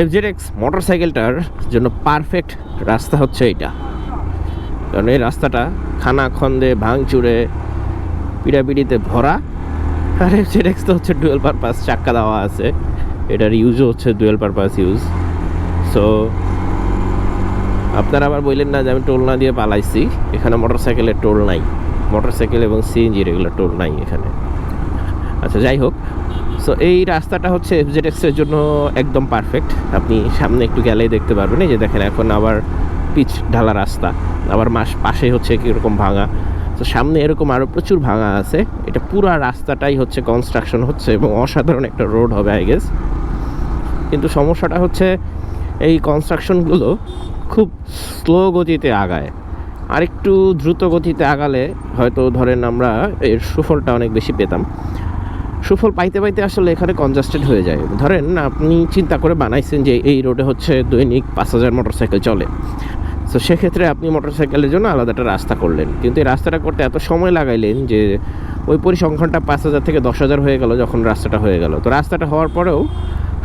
FZ x motor সাইকেলটার জন্য perfect রাস্তা হচ্ছে এটা কারণ এই রাস্তাটা খানা খন্দে ভাঙচুরে, পিড়াপিড়িতে ভরা। আর এফজেড এক্স তো হচ্ছে ডুয়েল পারপাস চাক্কা দেওয়া আছে। এটার ইউজও হচ্ছে ডুয়েল পারপাস ইউজ সো আপনারা আবার বললেন না যে আমি টোল না দিয়ে পালাইছি। এখানে মোটর সাইকেলের টোল নাই। মোটর সাইকেল এবং সিএনজির এগুলো টোল নাই এখানে। আচ্ছা যাই হোক। সো এই রাস্তাটা হচ্ছে এফজেড এক্সের জন্য একদম পারফেক্ট আপনি সামনে একটু গেলেই দেখতে পারবেন। এই যে দেখেন, এখন আবার পিচ ঢালা রাস্তা। আবার মাস পাশে হচ্ছে কীরকম ভাঙা। তো সামনে এরকম আরও প্রচুর ভাঙা আছে। এটা পুরো রাস্তাটাই হচ্ছে কনস্ট্রাকশন হচ্ছে এবং অসাধারণ একটা রোড হবে আই গেস কিন্তু সমস্যাটা হচ্ছে এই কনস্ট্রাকশনগুলো খুব স্লো গতিতে আগায়। আর একটু দ্রুত গতিতে আগালে হয়তো ধরেন আমরা এর সুফলটা অনেক বেশি পেতাম। সুফল পাইতে পাইতে আসলে এখানে কনজাস্টেড হয়ে যায়। ধরেন আপনি চিন্তা করে বানাইছেন যে এই রোডে হচ্ছে দৈনিক পাঁচ হাজার মোটরসাইকেল চলে। তো সেক্ষেত্রে আপনি মোটরসাইকেলের জন্য আলাদা একটা রাস্তা করলেন। কিন্তু এই রাস্তাটা করতে এত সময় লাগাইলেন যে ওই পরিসংখ্যানটা পাঁচ হাজার থেকে দশ হাজার হয়ে গেল যখন রাস্তাটা হয়ে গেল। তো রাস্তাটা হওয়ার পরেও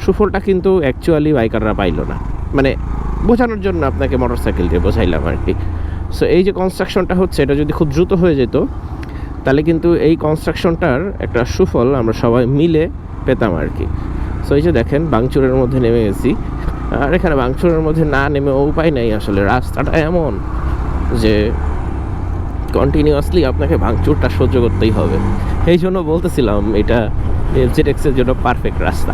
সুফলটা কিন্তু অ্যাকচুয়ালি বাইকাররা পাইলো না। মানে বোঝানোর জন্য আপনাকে মোটরসাইকেল দিয়ে বোঝাইলাম আর কি। সো এই যে কনস্ট্রাকশনটা হচ্ছে, এটা যদি খুব দ্রুত হয়ে যেত তাহলে কিন্তু এই কনস্ট্রাকশনটার একটা সুফল আমরা সবাই মিলে পেতাম আর কি। সো এই যে দেখেন, বাংচুরের মধ্যে নেমে গেছি। আর এখানে বাংচুরের মধ্যে না নেমে উপায় নেই আসলে, রাস্তাটা এমন যে কন্টিনিউয়াসলি আপনাকে ভাঙচুরটা সহ্য করতেই হবে। এই জন্য বলতেছিলাম, এটা এফজেড এক্সের জন্য পারফেক্ট রাস্তা।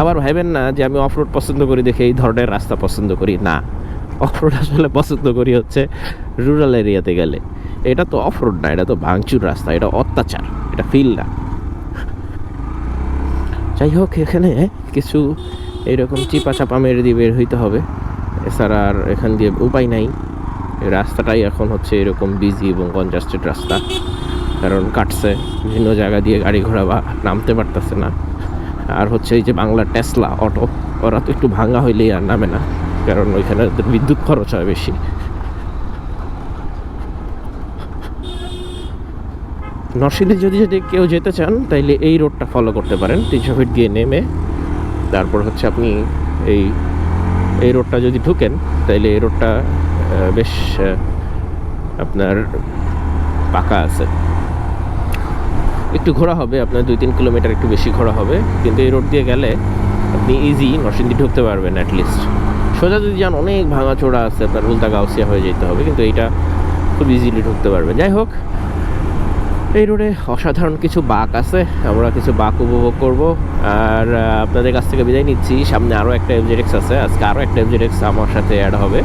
আবার ভাবেন না যে আমি অফরোড পছন্দ করি দেখে এই ধরনের রাস্তা পছন্দ করি না। অফরোড আসলে পছন্দ করি হচ্ছে রুরাল এরিয়াতে গেলে। এটা তো অফরোড না, এটা তো ভাঙচুর রাস্তা, এটা অত্যাচার, এটা ফিল না। যাই হোক, এখানে কিছু এইরকম চিপা চাপা মেরে দিয়ে বের হইতে হবে। এছাড়া আর এখান দিয়ে উপায় নাই। রাস্তাটাই এখন হচ্ছে এরকম বিজি এবং কনজাস্টেড রাস্তা। কারণ কাটছে, বিভিন্ন জায়গা দিয়ে গাড়ি ঘোড়া বা নামতে পারতেছে না। আর হচ্ছে এই যে বাংলা টেসলা অটো ওরা তো একটু ভাঙা হইলেই আর নামে না, কারণ ওইখানে বিদ্যুৎ খরচ হয় বেশি। নরসিংদী যদি যদি কেউ যেতে চান, তাইলে এই রোডটা ফলো করতে পারেন। তিনশো ফিট দিয়ে নেমে, তারপর হচ্ছে আপনি এই এই রোডটা যদি ঢুকেন, তাইলে এই রোডটা বেশ আপনার পাকা আছে। একটু ঘোরা হবে, আপনার দুই তিন কিলোমিটার একটু বেশি ঘোরা হবে। কিন্তু এই রোড দিয়ে গেলে আপনি ইজি নরসিংদী ঢুকতে পারবেন অ্যাটলিস্ট সোজা যদি যান, অনেক ভাঙাচোড়া আছে, আপনার উল্টা গাউসিয়া হয়ে যেতে হবে, কিন্তু এইটা খুব ইজিলি ঢুকতে পারবেন। যাই হোক এই রোডে অসাধারণ কিছু বাঁক আছে, আমরা কিছু বাঁক উপভোগ করব। আর আপনাদের কাছ থেকে বিদায় নিচ্ছি। সামনে আরও একটা এফজেডেক্স আছে, আজকে আরও একটা এফজেডেক্স আমার সাথে অ্যাড হবে।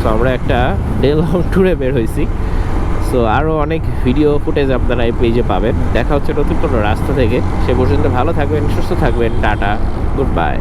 সো আমরা একটা ডে লং ট্যুরে বের হয়েছি। সো আরও অনেক ভিডিও ফুটেজ আপনারা এই পেজে পাবেন। দেখা হচ্ছে নতুন কোনো রাস্তা থেকে। সে পর্যন্ত ভালো থাকবেন, সুস্থ থাকবেন, টাটা গুড বাই